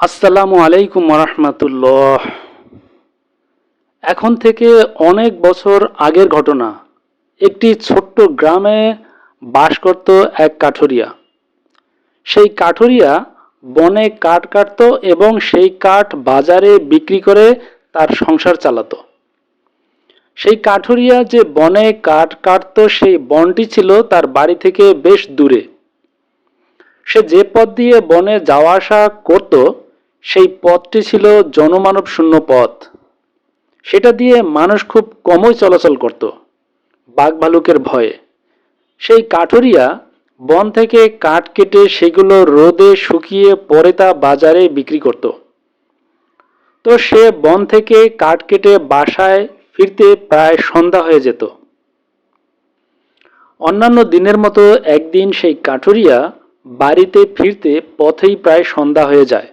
আসসালামু আলাইকুম রহমতুল্লাহ এখন থেকে অনেক বছর আগের ঘটনা। একটি ছোট্ট গ্রামে বাস করত এক কাঠুরিয়া। সেই কাঠুরিয়া বনে কাঠ কাটতো এবং সেই কাঠ বাজারে বিক্রি করে তার সংসার চালাতো। সেই কাঠুরিয়া যে বনে কাঠ কাটতো, সেই বনটি ছিল তার বাড়ি থেকে বেশ দূরে। সে যে পথ দিয়ে বনে যাওয়া আসা করত সেই পথটি ছিল জনমানব শূন্য পথ। সেটা দিয়ে মানুষ খুব কমই চলাচল করত বাঘ ভালুকের ভয়ে। সেই কাঠুরিয়া বন থেকে কাঠ কেটে সেগুলো রোদে শুকিয়ে পরে তা বাজারে বিক্রি করত। তো সে বন থেকে কাঠ কেটে বাসায় ফিরতে প্রায় সন্ধ্যা হয়ে যেত। অন্যান্য দিনের মতো একদিন সেই কাঠুরিয়া বাড়িতে ফিরতে পথেই প্রায় সন্ধ্যা হয়ে যায়।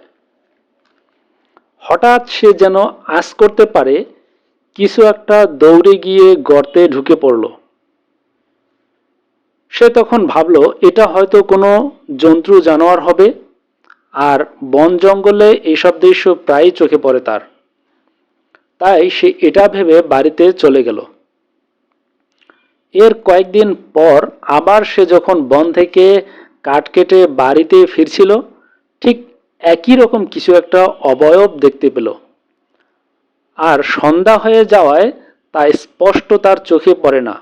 হঠাৎ সে যেন আশ করতে পারে, কিছু একটা দৌড়ে গিয়ে গর্তে ঢুকে পড়ল। সে তখন ভাবল, এটা হয়তো কোনো জন্তু জানোয়ার হবে, আর বন জঙ্গলে এইসব দৃশ্য প্রায়ই চোখে পড়ে তার। তাই সে এটা ভেবে বাড়িতে চলে গেল। এর কয়েকদিন পর আবার সে যখন বন থেকে কাঠ কেটে বাড়িতে ফিরছিল একই রকম কিছু একটা অবয়ব দেখতে পেল। আর সন্ধ্যা হয়ে যাওয়ায় তা স্পষ্ট তার চোখে পড়ে না।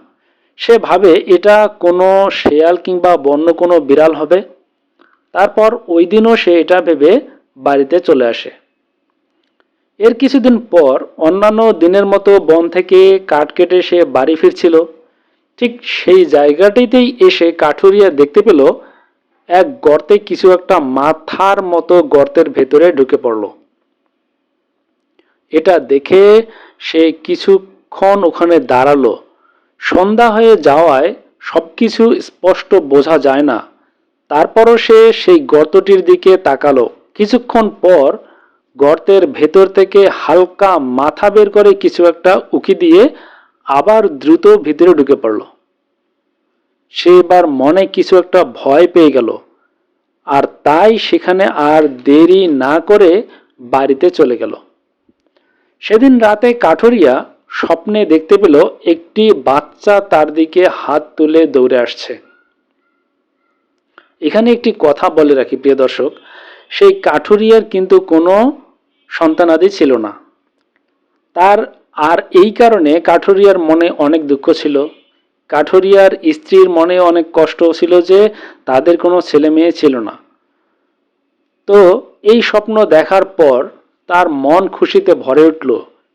সে ভাবে, এটা কোনো শেয়াল কিংবা বন্য কোনো বিড়াল হবে। তারপর ওই দিনও সে এটা ভেবে বাড়িতে চলে আসে। এর কিছুদিন পর অন্যান্য দিনের মতো বন থেকে কাঠ কেটে সে বাড়ি ফিরছিল। ঠিক সেই জায়গাটিতেই এসে কাঠুরিয়া দেখতে পেল এক গর্তে কিছু একটা মাথার মতো গর্তের ভেতরে ঢুকে পড়ল। এটা দেখে সে কিছুক্ষণ ওখানে দাঁড়াল। সন্ধ্যা হয়ে যাওয়ায় সবকিছু স্পষ্ট বোঝা যায় না। তারপরও সে সেই গর্তটির দিকে তাকালো। কিছুক্ষণ পর গর্তের ভেতর থেকে হালকা মাথা বের করে কিছু একটা উকি দিয়ে আবার দ্রুত ভিতরে ঢুকে পড়ল। সে এবার মনে কিছু একটা ভয় পেয়ে গেল। আর তাই সেখানে আর দেরি না করে বাড়িতে চলে গেল। সেদিন রাতে কাঠুরিয়া স্বপ্নে দেখতে পেল একটি বাচ্চা তার দিকে হাত তুলে দৌড়ে আসছে। এখানে একটি কথা বলে রাখি, প্রিয় দর্শক, সেই কাঠুরিয়ার কিন্তু কোনো সন্তানাদি ছিল না। তার আর এই কারণে কাঠুরিয়ার মনে অনেক দুঃখ ছিল। কাঠুরিয়ার স্ত্রীর মনে অনেক কষ্ট ছিল যে তাদের কোনো ছেলে মেয়ে ছিল না। তো এই স্বপ্ন দেখার পর তার মন খুশিতে ভরে উঠল।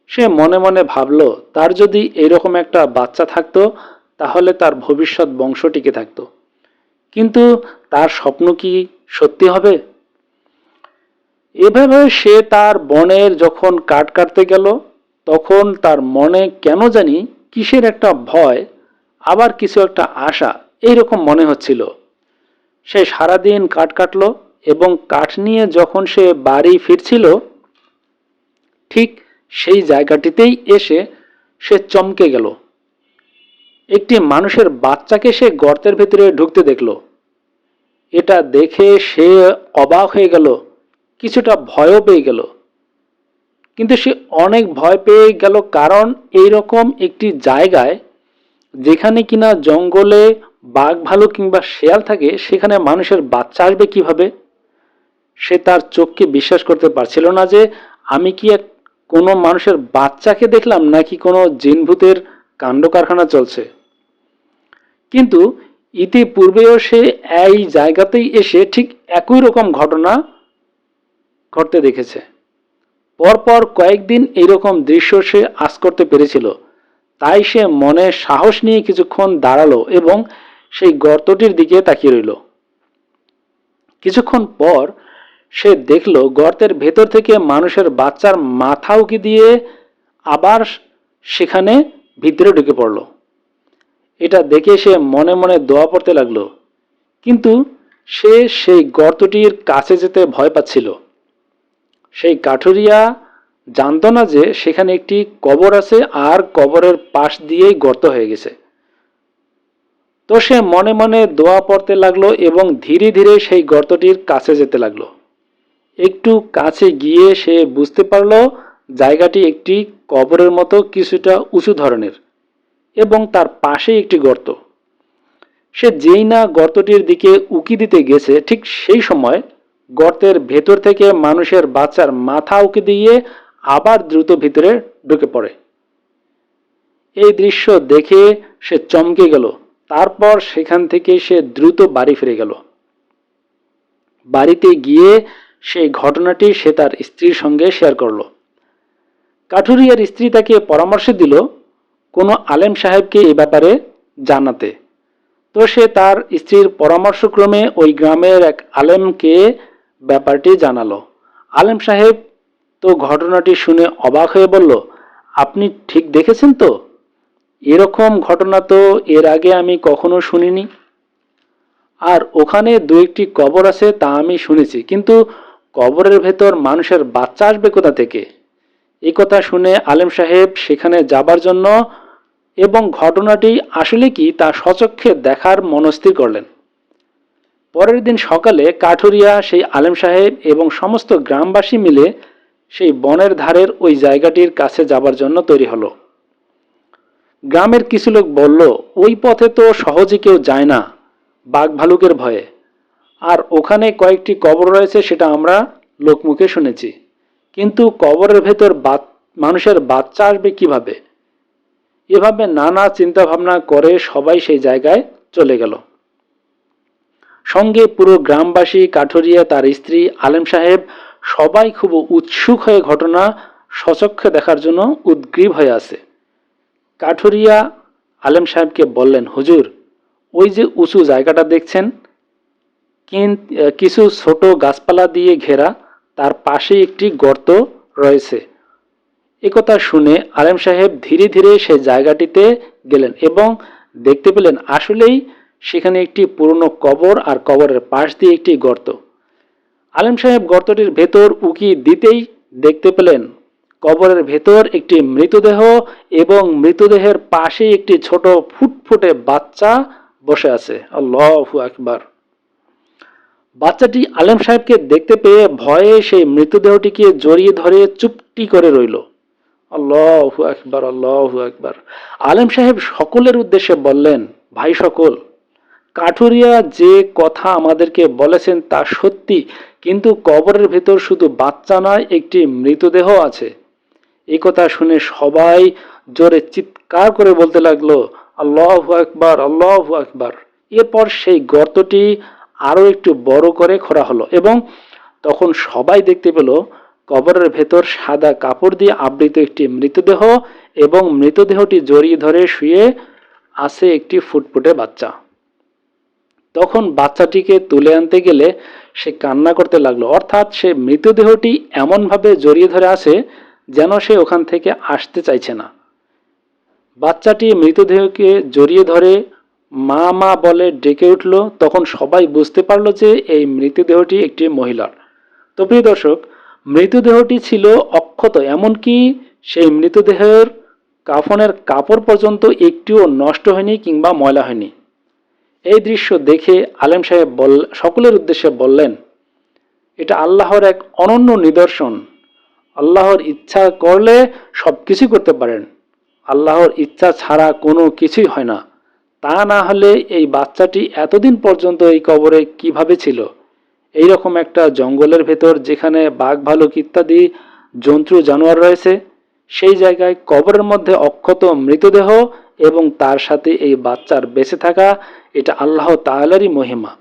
সে মনে মনে ভাবল, তার যদি এরকম একটা বাচ্চা থাকতো, তাহলে তার ভবিষ্যৎ বংশ টিকে থাকত। কিন্তু তার স্বপ্ন কি সত্যি হবে? এভাবে সে তার বনের যখন কাট কাটতে গেল, তখন তার মনে কেন জানি কিসের একটা ভয় আবার কিছু একটা আশা এইরকম মনে হচ্ছিল। সে সারাদিন কাঠ কাটলো এবং কাঠ নিয়ে যখন সে বাড়ি ফিরছিল, ঠিক সেই জায়গাটিতেই এসে সে চমকে গেল। একটি মানুষের বাচ্চাকে সে গর্তের ভেতরে ঢুকতে দেখল। এটা দেখে সে অবাক হয়ে গেল, কিছুটা ভয়ও পেয়ে গেল। কিন্তু সে অনেক ভয় পেয়ে গেল কারণ এই রকম একটি জায়গায় যেখানে কিনা জঙ্গলে বাঘ ভালো কিংবা শেয়াল থাকে, সেখানে মানুষের বাচ্চা আসবে কীভাবে? সে তার চোখকে বিশ্বাস করতে পারছিল না যে আমি কি এক কোনো মানুষের বাচ্চাকে দেখলাম নাকি কোনো জিনভূতের কাণ্ড কারখানা চলছে। কিন্তু ইতিপূর্বেও সে এই জায়গাতেই এসে ঠিক একই রকম ঘটনা ঘটতে দেখেছে। পরপর কয়েকদিন এইরকম দৃশ্য সে আশ করতে পেরেছিল। তাই সে মনে সাহস নিয়ে কিছুক্ষণ দাঁড়াল এবং সেই গর্তটির দিকে তাকিয়ে রইল। কিছুক্ষণ পর সে দেখল গর্তের ভেতর থেকে মানুষের বাচ্চার মাথা উকি দিয়ে আবার সেখানে ভিতরে ঢুকে পড়ল। এটা দেখে সে মনে মনে দোয়া পড়তে লাগল। কিন্তু সে সেই গর্তটির কাছে যেতে ভয় পাচ্ছিল। সেই কাঠুরিয়া জানতো না যে সেখানে একটি কবর আছে আর কবরের পাশ দিয়েই গর্ত হয়ে গেছে। তো সে মনে মনে দোয়া পড়তে লাগল এবং ধীরে ধীরে সেই গর্তটির কাছে যেতে লাগল। একটু কাছে গিয়ে সে বুঝতে পারল জায়গাটি একটি কবরের মতো কিছুটা উঁচু ধরনের এবং তার পাশে একটি গর্ত। সে যেই না গর্তটির দিকে উকি দিতে গেছে, ঠিক সেই সময় গর্তের ভেতর থেকে মানুষের বাচ্চার মাথা উকি দিয়ে আবার দ্রুত ভিতরে ঢুকে পড়ে। এই দৃশ্য দেখে সে চমকে গেল। তারপর সেখান থেকে সে দ্রুত বাড়ি ফিরে গেল। বাড়িতে গিয়ে সেই ঘটনাটি সে তার স্ত্রীর সঙ্গে শেয়ার করল। কাঠুরিয়ার স্ত্রী তাকে পরামর্শ দিল কোনো আলেম সাহেবকে এ ব্যাপারে জানাতে। তো সে তার স্ত্রীর পরামর্শক্রমে ওই গ্রামের এক আলেমকে ব্যাপারটি জানালো। আলেম সাহেব তো ঘটনাটি শুনে অবাক হয়ে বলল, আপনি ঠিক দেখেছেন তো? এরকম ঘটনা তো এর আগে আমি কখনো শুনিনি। আর ওখানে দু একটি কবর আছে তা আমি শুনেছি, কিন্তু কবরের ভেতর মানুষের বাচ্চা আসবে কোথা থেকে? এই কথা শুনে আলেম সাহেব সেখানে যাবার জন্য এবং ঘটনাটি আসলে কি তা সচক্ষে দেখার মনস্থির করলেন। পরের দিন সকালে কাঠুরিয়া সেই আলেম সাহেব এবং সমস্ত গ্রামবাসী মিলে সেই বনের ধারের ওই জায়গাটির কাছে যাবার জন্য তৈরি হলো। গ্রামের কিছু লোক বলল, ওই পথে তো সহজে কেউ যায় না বাঘ ভালুকের ভয়ে। আর ওখানে কয়েকটি কবর রয়েছে, সেটা আমরা লোকমুখে শুনেছি। কিন্তু কবরের ভেতর মানুষের বাচ্চা আসবে কীভাবে? এভাবে নানা চিন্তা ভাবনা করে সবাই সেই জায়গায় চলে গেল। সঙ্গে পুরো গ্রামবাসী, কাঠুরিয়া, তার স্ত্রী, আলেম সাহেব সবাই খুব উৎসুক হয়ে ঘটনা সচক্ষে দেখার জন্য উদ্গ্রীব হয়ে আছে। কাঠুরিয়া আলেম সাহেবকে বললেন, হুজুর, ওই যে উঁচু জায়গাটা দেখছেন কিছু ছোট গাছপালা দিয়ে ঘেরা, তার পাশে একটি গর্ত রয়েছে। একথা শুনে আলেম সাহেব ধীরে ধীরে সে জায়গাটিতে গেলেন এবং দেখতে পেলেন আসলেই সেখানে একটি পুরনো কবর আর কবরের পাশ দিয়ে একটি গর্ত। আলেম সাহেব গর্তটির ভেতর উকি দিতেই দেখতে পেলেন। কবরের ভেতর একটি মৃতদেহ এবং মৃতদেহের পাশে একটি ছোট ফুটফুটে বাচ্চা বসে আছে। আল্লাহু আকবার। বাচ্চাটি আলেম সাহেবকে দেখতে পেয়ে ভয়ে সেই মৃতদেহটিকে জড়িয়ে ধরে চুপটি করে রইল। আল্লাহু আকবার আল্লাহু আকবার। আলেম সাহেব সকলের উদ্দেশ্যে বললেন, ভাই সকল, কাঠুরিয়া যে কথা আমাদেরকে বলেছেন তা সত্যি। কিন্তু কবরের ভেতর শুধু বাচ্চা নয়, একটি মৃতদেহ আছে। এই কথা শুনে সবাই জোরে চিৎকার করে বলতে লাগল, আল্লাহ আকবার আল্লাহ আকবার। এরপর সেই গর্তটি আরও একটু বড় করে খোঁড়া হলো এবং তখন সবাই দেখতে পেল কবরের ভেতর সাদা কাপড় দিয়ে আবৃত একটি মৃতদেহ এবং মৃতদেহটি জড়িয়ে ধরে শুয়ে আছে একটি ফুটফুটে বাচ্চা। তখন বাচ্চাটিকে তুলে আনতে গেলে সে কান্না করতে লাগল। অর্থাৎ সে মৃতদেহটি এমনভাবে জড়িয়ে ধরে আছে যেন সে ওখান থেকে আসতে চাইছে না। বাচ্চাটি মৃতদেহকে জড়িয়ে ধরে মা মা বলে ডেকে উঠল। তখন সবাই বুঝতে পারল যে এই মৃতদেহটি একটি মহিলার। তো প্রিয় দর্শক, মৃতদেহটি ছিল অক্ষত, এমনকি সেই মৃতদেহের কাফনের কাপড় পর্যন্ত একটিও নষ্ট হয়নি কিংবা ময়লা হয়নি। এই দৃশ্য দেখে আলেম সাহেব বল, সকলের উদ্দেশ্যে বললেন, এটা আল্লাহর এক অনন্য নিদর্শন। আল্লাহর ইচ্ছা করলে সব কিছুই করতে পারেন। আল্লাহর ইচ্ছা ছাড়া কোনো কিছুই হয় না। তা না হলে এই বাচ্চাটি এতদিন পর্যন্ত এই কবরে কীভাবে ছিল? এই রকম একটা জঙ্গলের ভেতর যেখানে বাঘ, ভালুক ইত্যাদি জন্তু, জানোয়ার রয়েছে, সেই জায়গায় কবরের মধ্যে অক্ষত মৃতদেহ এবং তার সাথে এই বাচ্চার বেঁচে থাকা, এটা আল্লাহ তালারই মহিমা।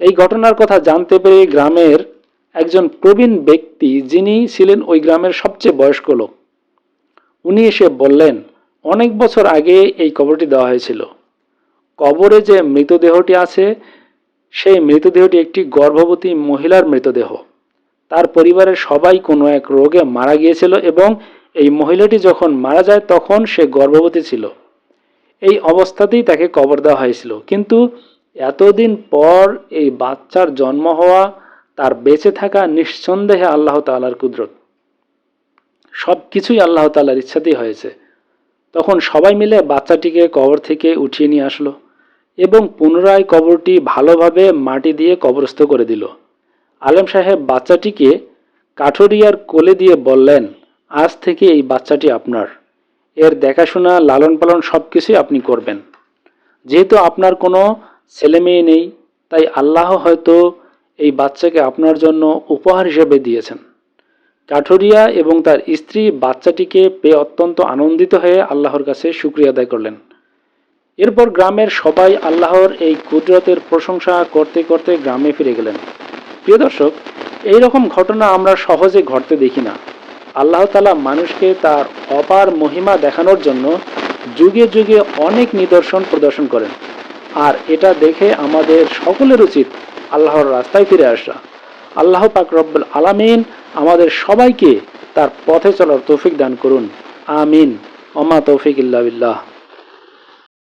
এই ঘটনার কথা জানতে পেরে গ্রামের একজন প্রবীণ ব্যক্তি, যিনি ছিলেন ওই গ্রামের সবচেয়ে বয়স্ক লোক, উনি এসে বললেন, অনেক বছর আগে এই কবরটি দেওয়া হয়েছিল। কবরে যে মৃতদেহটি আছে, সেই মৃতদেহটি একটি গর্ভবতী মহিলার মৃতদেহ। তার পরিবারের সবাই কোনো এক রোগে মারা গিয়েছিল এবং এই মহিলাটি যখন মারা যায়, তখন সে গর্ভবতী ছিল। এই অবস্থাতেই তাকে কবর দেওয়া হয়েছিল। কিন্তু এতদিন পর এই বাচ্চার জন্ম হওয়া, তার বেঁচে থাকা নিঃসন্দেহে আল্লাহ তালার কুদরত। সব কিছুই আল্লাহ তালার ইচ্ছাতেই হয়েছে। তখন সবাই মিলে বাচ্চাটিকে কবর থেকে উঠিয়ে নিয়ে আসলো এবং পুনরায় কবরটি ভালোভাবে মাটি দিয়ে কবরস্থ করে দিল। আলেম সাহেব বাচ্চাটিকে কাঠুরিয়ার কোলে দিয়ে বললেন, আজ থেকে এই বাচ্চাটি আপনার। এর দেখাশোনা লালন পালন সব কিছুই আপনি করবেন। যেহেতু আপনার কোনো ছেলে মেয়ে নেই, তাই আল্লাহ হয়তো এই বাচ্চাকে আপনার জন্য উপহার হিসেবে দিয়েছেন। কাঠুরিয়া এবং তার স্ত্রী বাচ্চাটিকে পেয়ে অত্যন্ত আনন্দিত হয়ে আল্লাহর কাছে শুক্রিয়া আদায় করলেন। এরপর গ্রামের সবাই আল্লাহর এই কুদরতের প্রশংসা করতে করতে গ্রামে ফিরে গেলেন। প্রিয় দর্শক এই রকম ঘটনা আমরা সহজে ঘটতে দেখি না। আল্লাহ তালা মানুষকে তার অপার মহিমা দেখানোর জন্য যুগে যুগে অনেক নিদর্শন প্রদর্শন করেন। আর এটা দেখে আমাদের সকলের উচিত আল্লাহর রাস্তায় ফিরে আসা। আল্লাহ পাক রব্বুল আলামিন আমাদের সবাইকে তার পথে চলার তৌফিক দান করুন। আমিন। অমা তৌফিক ইল্লা বিল্লাহ।